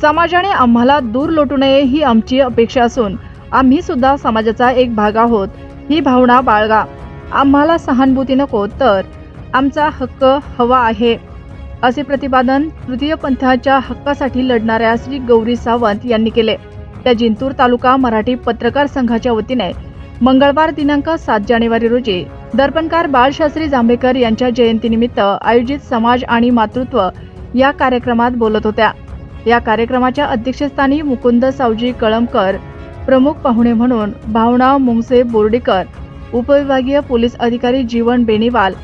समाजाने आम्हाला दूर लोटू नये ही आमची अपेक्षा असून आम्ही सुद्धा समाजाचा एक भाग आहोत. ही भावना बाळगा. आम्हाला सहानुभूती नको तर आमचा हक्क हवा आहे. असे प्रतिपादन तृतीय पंथाच्या हक्कासाठी लढणाऱ्या श्री गौरी सावंत यांनी केले. त्या जिंतूर तालुका मराठी पत्रकार संघाच्या वतीने मंगळवार दिनांक सात जानेवारी रोजी दर्पणकार बाळशास्त्री जांभेकर यांच्या जयंतीनिमित्त आयोजित समाज आणि मातृत्व या कार्यक्रमात बोलत होत्या. या कार्यक्रमाच्या अध्यक्षस्थानी मुकुंद सावजी कळमकर प्रमुख पाहुणे म्हणून भावना मुंगसे बोर्डीकर उपविभागीय पोलीस अधिकारी Jeevan Beniwal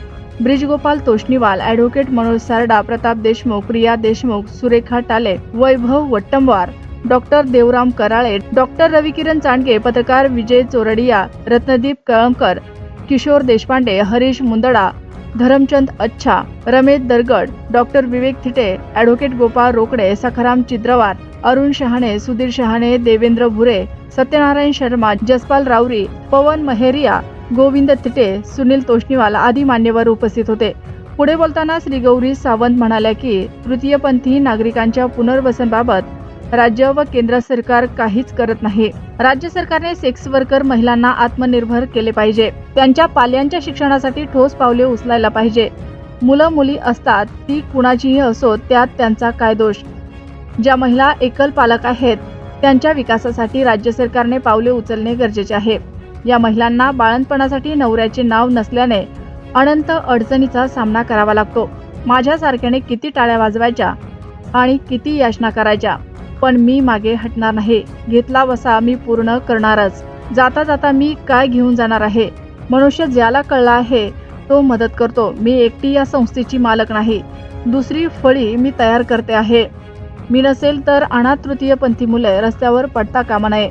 Brijgopal Toshniwal advocate Manoj Sarda Pratap Deshmukh Priya Deshmukh Surekha Tale Vaibhav Vattamwar doctor Devram Karale doctor Ravikiran Chandge पत्रकार विजय चोरडिया रत्नदीप कळमकर किशोर देशपांडे हरीश मुंदडा धरमचंद अच्छा रमेश दरगड डॉक्टर विवेक थिटे ॲडव्होकेट गोपाळ रोकडे सखाराम चिद्रवार अरुण शहाणे सुधीर शहाणे देवेंद्र भुरे सत्यनारायण शर्मा जसपाल रावरी पवन महेरिया गोविंद थिटे सुनील तोष्णीवाल आदी मान्यवर उपस्थित होते. पुढे बोलताना श्री गौरी सावंत म्हणाल्या की तृतीयपंथी नागरिकांच्या पुनर्वसनबाबत राज्य व केंद्र सरकार काहीच करत नाही. राज्य सरकारने सेक्स वर्कर महिलांना आत्मनिर्भर केले पाहिजे. त्यांच्या पाल्यांच्या शिक्षणासाठी ठोस पावले उचलायला पाहिजे. मुलं मुली असतात ती कुणाचीही असो त्यात त्यांचा काय दोष? ज्या महिला एकल पालक आहेत त्यांच्या विकासासाठी राज्य सरकारने पावले उचलणे गरजेचे आहे. या महिलांना बाळणपणासाठी नवऱ्याचे नाव नसल्याने अनंत अडचणीचा सामना करावा लागतो. माझ्यासारख्याने किती टाळ्या वाजवायच्या आणि किती याचना करायच्या? पण मी मागे हटणार नाही. घेतला वसा मी पूर्ण करणारच. जाता जाता मी काय घेऊन जाणार आहे? मनुष्य ज्याला कळला आहे तो मदत करतो. मी एकटी या संस्थेची मालक नाही. दुसरी फळी मी तयार करते आहे. मी नसेल तर अनाथ तृतीयपंथी मुले रस्त्यावर पडता कामा नये.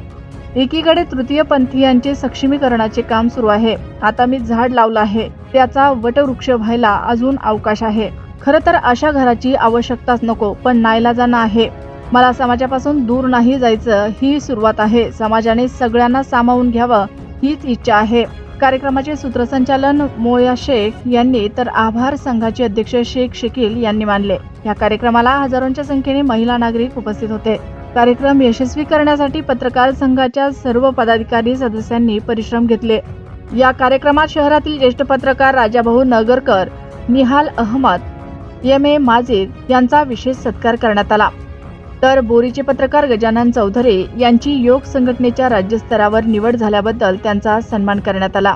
एकीकडे तृतीयपंथीयांचे सक्षमीकरणाचे काम सुरू आहे. आता मी झाड लावलं आहे. त्याचा वटवृक्ष व्हायला अजून अवकाश आहे. खरं तर अशा घराची आवश्यकताच नको पण नाईलाजानं आहे. मला समाजापासून दूर नाही जायचं ही सुरुवात आहे. समाजाने सगळ्यांना सामावून घ्यावं हीच इच्छा आहे. कार्यक्रमाचे सूत्रसंचालन मोया शेख यांनी तर आभार संघाचे अध्यक्ष शेख शकील यांनी मानले. या कार्यक्रमाला हजारोंच्या संख्येने महिला नागरिक उपस्थित होते. कार्यक्रम यशस्वी करण्यासाठी पत्रकार संघाच्या सर्व पदाधिकारी सदस्यांनी परिश्रम घेतले. या कार्यक्रमात शहरातील ज्येष्ठ पत्रकार राजाभाऊ नगरकर निहाल अहमद एम ए माजिद यांचा विशेष सत्कार करण्यात आला. तर बोरीचे पत्रकार गजानन चौधरी यांची योग संघटनेच्या राज्यस्तरावर निवड झाल्याबद्दल त्यांचा सन्मान करण्यात आला.